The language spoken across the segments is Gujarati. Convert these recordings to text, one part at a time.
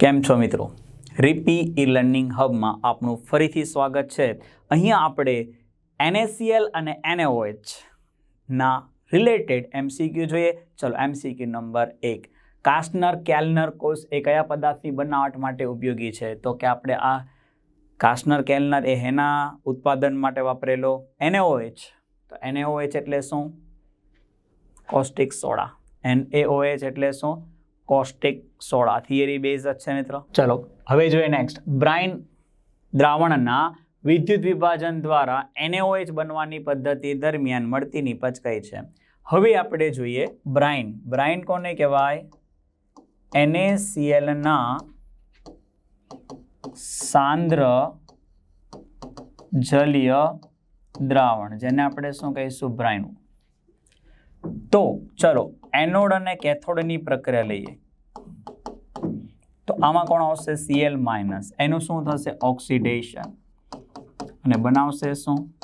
કેમ છો મિત્રો? રીપી ઈ લર્નિંગ હબમાં આપનું ફરીથી સ્વાગત છે. અહીંયા આપણે એનએસીએલ અને એનએઓએચ ના રિલેટેડ એમસીક્યુ જોઈએ. ચલો એમસીક્યુ નંબર એક. કાસ્ટનર કેલનર કોષ એ કયા પદાર્થની બનાવટ માટે ઉપયોગી છે? તો કે આપણે આ કાસ્ટનર કેલનર એ હેના ઉત્પાદન માટે વાપરેલો એનએઓએચ તો એનએઓએચ એટલે શું? Caustic soda. એનએઓએચ એટલે શું? Caustic soda. થિયરી બેઝ જ છે મિત્રો. ચલો, હવે જોઈએ નેક્સ્ટ બ્રાઇન દ્રાવણના વિદ્યુત વિભાજન દ્વારા એનએઓએચ બનવાની પદ્ધતિ દરમિયાન મળતી નિપજ કઈ છે? હવે આપણે જોઈએ બ્રાઇન બ્રાઇન કોને કહેવાય? એનએસીએલના સાંદ્ર જલીય દ્રાવણ, જેને આપણે શું કહીશું? બ્રાઇન તો ચલો એનોડ અને કેથોડની પ્રક્રિયા લઈએ. તો આમાં કોણ આવશે? સીએલ માઇનસ એનું શું થશે? ઓક્સિડેશન અને બનાવશે શું?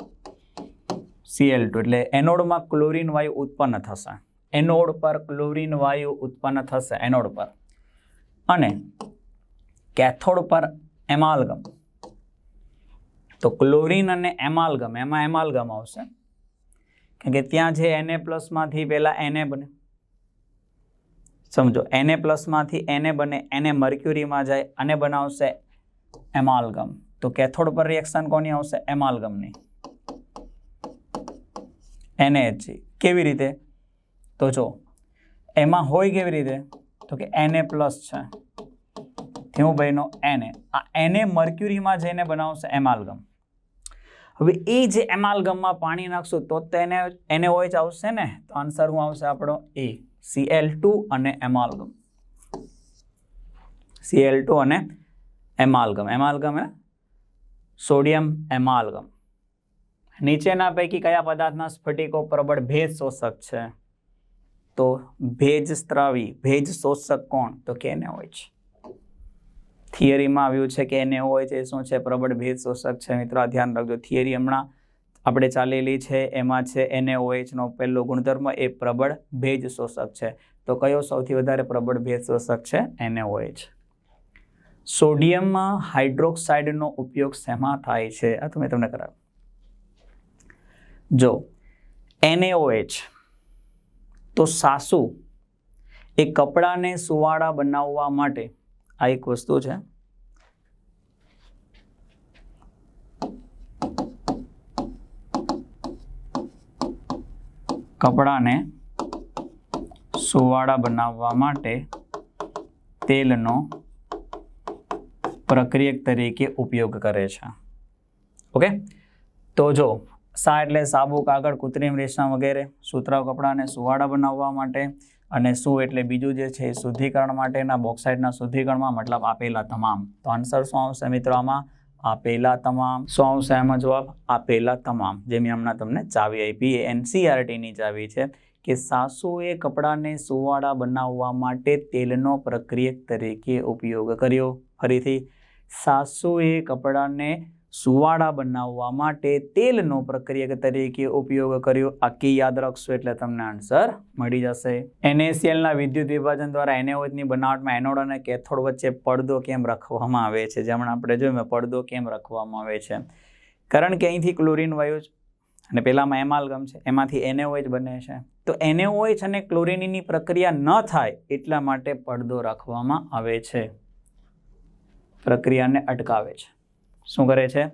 સીએલ ટુ એટલે એનોડમાં ક્લોરિન વાયુ ઉત્પન્ન થશે. એનોડ પર ક્લોરિન વાયુ ઉત્પન્ન થશે એનોડ પર. અને કેથોડ પર એમાલગમ. તો ક્લોરીન અને એમાલ્ગમ, એમાં એમાલ્ગમ આવશે. કારણ કે ત્યાં જે એને પ્લસમાંથી પહેલાં એને બને. સમજો એને પ્લસમાંથી એને બને એને મર્ક્યુરીમાં જાય, અને બનાવશે એમાલગમ તો કેથોડ પર રિએક્શન કોની આવશે? એમાલગમની એને કેવી રીતે? તો જો, એમાં હોય કેવી રીતે? તો કે એને પ્લસ છે. હું ભાઈનો એને આ એને મર્ક્યુરીમાં જઈને બનાવશે એમાલ્ગમ હવે એ જે એમાલગમમાં પાણી નાખશું તો તેને એને જ આવશે ને? તો આન્સર શું આવશે આપણો? એ. સીએલ ટુ અને એમાલગમ સીએલ ટુ અને એમાલગમ એમાલગમ એ સોડિયમ એમાલગમ નીચેના પૈકી કયા પદાર્થના સ્ફટિકો પ્રબળ ભેજ શોષક છે? તો ભેજ સ્ત્રાવી, ભેજ શોષક કોણ? તો કેને હોય છે થિયરીમાં આવ્યું છે કે એને હોય છે, શું છે, પ્રબળ ભેદ શોષક છે. મિત્રો ધ્યાન રાખજો. થિયરી હમણાં આપણે ચાલેલી છે, એમાં છે એનએઓએચનો પહેલો ગુણધર્મ એ પ્રબળ ભેજ શોષક છે. તો કયો સૌથી વધારે પ્રબળ ભેજ શોષક છે? એનએઓએચ સોડિયમમાં હાઇડ્રોક્સાઇડનો ઉપયોગ શેમાં થાય છે? આ તો મેં તમને કરાવ જો એનએઓએચ તો સાસુ એ કપડાને સુવાળા બનાવવા માટે આ એક વસ્તુ છે. કપડાને સુવાળા બનાવવા માટે તેલનો પ્રક્રિયક તરીકે ઉપયોગ કરે છે. ઓકે? તો જો, સા એટલે સાબુ કાગળ કૃત્રિમ રેશા વગેરે, સુતરાઉ કપડાને સુવાળા બનાવવા માટે અને શું એટલે બીજું જે છે શુદ્ધિકરણ માટેના બોક્સાઇડના શુદ્ધિકરણમાં મતલબ આપેલા તમામ. તો આન્સર શું આવશે મિત્રો આમાં? આપેલા તમામ. શું આવશે એમાં જવાબ? આપેલા તમામ. જે મેં હમણાં તમને ચાવી આપી એ એનસીઆરટીની ચાવી છે કે સાસુએ કપડાને સુવાળા બનાવવા માટે તેલનો પ્રક્રિયક તરીકે ઉપયોગ કર્યો. ફરીથી, સાસુએ કપડાને સુવાળા બનાવવા માટે તેલનો પ્રક્રિયક તરીકે ઉપયોગ કર્યો. આખી યાદ રાખશો એટલે તમને આન્સર મળી જશે. એનએસીએલના વિદ્યુત વિભાજન દ્વારા એનએઓચની બનાવટમાં એનોડ અને કેથોડ વચ્ચે પડદો કેમ રાખવામાં આવે છે? જેમણે આપણે જોયું પડદો કેમ રાખવામાં આવે છે? કારણ કે અહીંથી ક્લોરીન વાયુ અને પહેલાંમાં એમાલગમ છે, એમાંથી એનએઓએચ બને છે. તો એનએઓએચ અને ક્લોરિનની પ્રક્રિયા ન થાય એટલા માટે પડદો રાખવામાં આવે છે. પ્રક્રિયાને અટકાવે છે. શું કરે છે?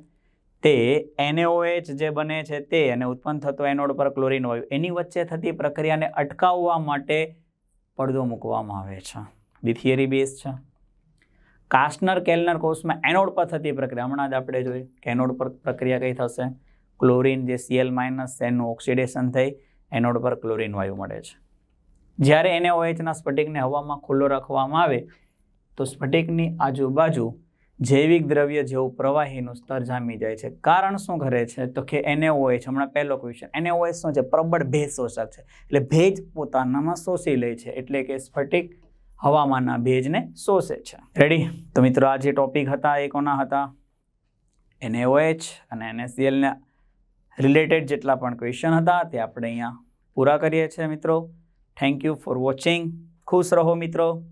તે એનએઓએચ જે બને છે તે અને ઉત્પન્ન થતો એનોડ પર ક્લોરીન વાયુ, એની વચ્ચે થતી પ્રક્રિયાને અટકાવવા માટે પડદો મૂકવામાં આવે છે. બી થિયરી બેઝ છે. કાસ્ટનર કેલનર કોષમાં એનોડ પર થતી પ્રક્રિયા, હમણાં જ આપણે જોઈ કે એનોડ પર પ્રક્રિયા કઈ થશે? ક્લોરીન જે સીએલ માઇનસ એનું ઓક્સિડેશન થઈ, એનોડ પર ક્લોરીન વાયુ મળે છે. જ્યારે એનએઓએચના સ્ફટિકને હવામાં ખુલ્લો રાખવામાં આવે, તો સ્ફટિકની આજુબાજુ જૈવિક દ્રવ્ય જેવું પ્રવાહીનું સ્તર જામી જાય છે. કારણ શું કરે છે? તો કે એનએઓએચ હમણાં પહેલો ક્વેશ્ચન એનએઓએચ શું છે? પ્રબળ ભેજ શોષક છે. એટલે ભેજ પોતાનામાં શોષી લે છે. એટલે કે સ્ફટિક હવામાનના ભેજને શોષે છે. રેડી તો મિત્રો, આ જે ટોપિક હતા, એ કોના હતા? એનએઓએચ અને એનએસસીએલના રિલેટેડ જેટલા પણ ક્વેશ્ચન હતા, તે આપણે અહીંયા પૂરા કરીએ છીએ મિત્રો. થેન્ક યુ ફોર વોચિંગ ખુશ રહો મિત્રો.